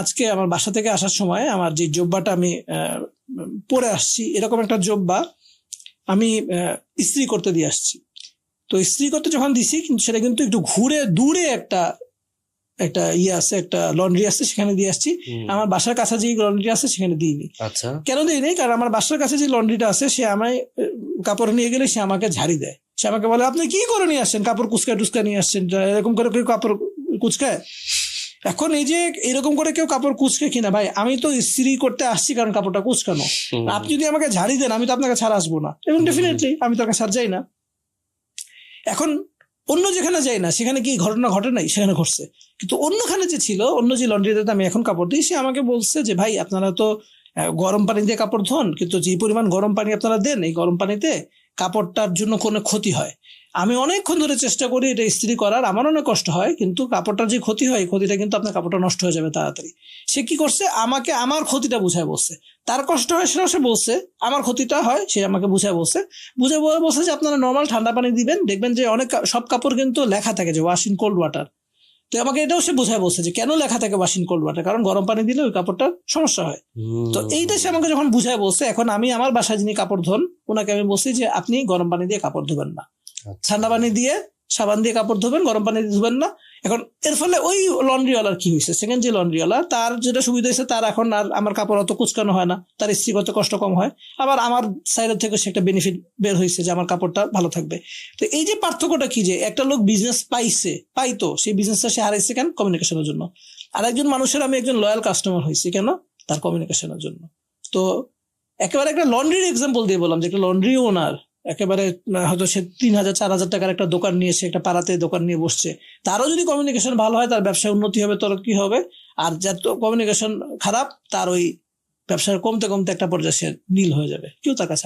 আজকে আমার বাসা থেকে আসার সময় আমার যে জব্বাটা আমি পরে আসছি এরকম একটা জব্বা আমি ইস্ত্রি করতে দিয়ে আসছি। তো ইস্ত্রি করতে যখন দিছি কিন্তু সেটা কিন্তু একটু ঘুরে দূরে একটা একটা ইয়ে আছে একটা লন্ড্রি আছে সেখানে দিয়ে আসছি। আমার বাসার কাছে যে লন্ড্রি আছে সেখানে দিইনি। আচ্ছা। কেন দিইনি? কারণ আমার বাসার কাছে যে লন্ড্রিটা আছে সে আমায় কাপড় নিয়ে গেলে সে আমাকে ঝাড়ি দেয়। সে আমাকে বলে আপনি কি করে নিয়ে আসছেন কাপড় কুচকা টুচকা নিয়ে আসছেন? এরকম করে কেউ কাপড় কুচকায়? এখন এই যে এরকম করে কেউ কাপড় কুচকে কিনা ভাই আমি তো ইস্ত্রি করতে আসছি কারণ কাপড়টা কুচকানো। আপনি যদি আমাকে ঝাড়ি দেন আমি তো আপনাকে ছাড় আসব না। এবং ডেফিনেটলি আমি তো ছাড় যাই না। এখন অন্য যেখানে যাই না সেখানে কি ঘটনা ঘটে নাই? সেখানে ঘটছে। কিন্তু অন্যখানে যে ছিল অন্য যে লন্ড্রিতে আমি এখন কাপড় দিই সে আমাকে বলছে যে ভাই আপনারা তো গরম পানি দিয়ে কাপড় ধোন কিন্তু যে পরিমাণ গরম পানি আপনারা দেন এই গরম পানিতে কাপড়টার জন্য কোনো ক্ষতি হয়। আমি অনেকক্ষণ ধরে চেষ্টা করি এটা ইস্ত্রি করার আমার অনেক কষ্ট হয়, কিন্তু কাপড়টার যে ক্ষতি হয় ক্ষতিটা কিন্তু আপনার কাপড়টা নষ্ট হয়ে যাবে তাড়াতাড়ি। সে কি করছে? আমাকে আমার ক্ষতিটা বুঝায় বলছে। তার কষ্ট হয় সেটা সে বলছে, আমার ক্ষতিটা হয় সে আমাকে বুঝায় বলছে। বুঝে বলে বলছে যে আপনারা নর্মাল ঠান্ডা পানি দিবেন, দেখবেন যে অনেক সব কাপড় কিন্তু লেখা থাকে যে ওয়াশ কোল্ড ওয়াটার তো আমাকে এটাও সে বোঝায় বলছে যে কেন লেখা থাকে ওয়াশিং কোল্ড ওয়াটার কারণ গরম পানি দিলে ওই কাপড়টা সমস্যা হয়। তো এইটা সে আমাকে যখন বুঝায় বলছে এখন আমি আমার বাসায় যিনি কাপড় ধোন ওনাকে আমি বলছি যে আপনি গরম পানি দিয়ে কাপড় ধোবেন না। আচ্ছা। ঠান্ডা পানি দিয়ে সাবান দিয়ে কাপড় ধোবেন, গরম পানি ধুবেন না। এখন এর ফলে ওই লন্ড্রিওয়ালার কি হয়েছে? সেকেন্ড যে লন্ড্রিওয়ালা, তার যেটা সুবিধা হয়েছে, তার এখন আর আমার কাপড় অত কুচকানো হয় না। তার স্ত্রী করতে কষ্ট কম হয়। আবার আমার সাইডের থেকে সে একটা বেনিফিট বের হয়েছে যে আমার কাপড়টা ভালো থাকবে। তো এই যে পার্থক্যটা কি যে, একটা লোক বিজনেস পাইছে, পাইতো, সেই বিজনেসটা সে হারাইছে কেন? কমিউনিকেশনের জন্য। আর একজন মানুষের আমি একজন লয়াল কাস্টমার হয়েছি কেন? তার কমিউনিকেশনের জন্য। তো একেবারে একটা লন্ড্রির এক্সাম্পল দিয়ে বললাম যে, একটা লন্ড্রি ওনার একেবারে হয়তো সে তিন হাজার, চার হাজার টাকার একটা দোকান নিয়েছে একটা পাড়াতে দোকান নিয়ে বসছে তারও যদি কমিউনিকেশন ভালো হয়, তার ব্যবসায় উন্নতি হবে, তোর কি হবে আর যার কমিউনিকেশন খারাপ, তার ওই ব্যবসার কমতে কমতে একটা পর্যায়ে সে নীল হয়ে যাবে কেউ তার কাছে।